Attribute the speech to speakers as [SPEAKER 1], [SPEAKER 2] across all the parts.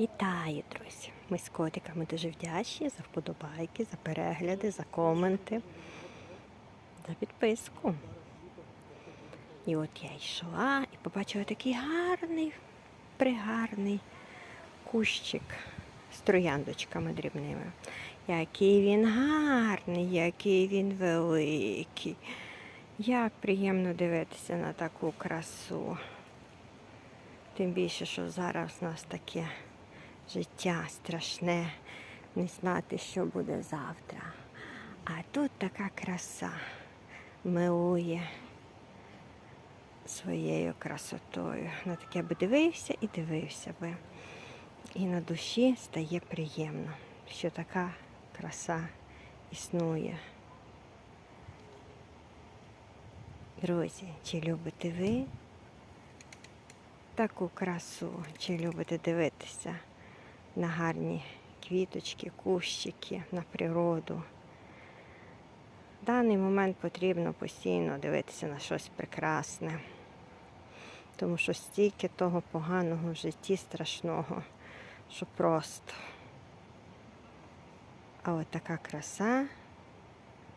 [SPEAKER 1] Вітаю, друзі! Ми з котиками дуже вдячні за вподобайки, за перегляди, за коменти, за підписку. І от я йшла і побачила такий гарний, пригарний кущик з трояндочками дрібними. Який він гарний, який він великий. Як приємно дивитися на таку красу. Тим більше, що зараз у нас таке життя страшне, не знати, що буде завтра. А тут така краса милує своєю красотою. На таке би дивився і дивився би. І на душі стає приємно, що така краса існує. Друзі, чи любите ви таку красу, чи любите дивитися на гарні квіточки, кущики, на природу? В даний момент потрібно постійно дивитися на щось прекрасне, тому що стільки того поганого в житті страшного, що просто. А от така краса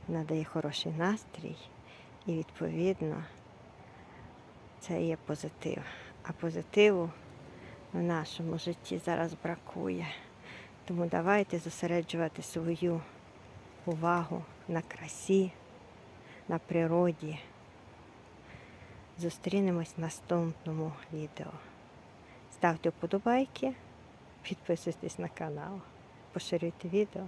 [SPEAKER 1] надає хороший настрій і відповідно це є позитив. А позитиву в нашому житті зараз бракує. Тому давайте зосереджувати свою увагу на красі, на природі. Зустрінемось в наступному відео. Ставте вподобайки, підписуйтесь на канал, поширюйте відео.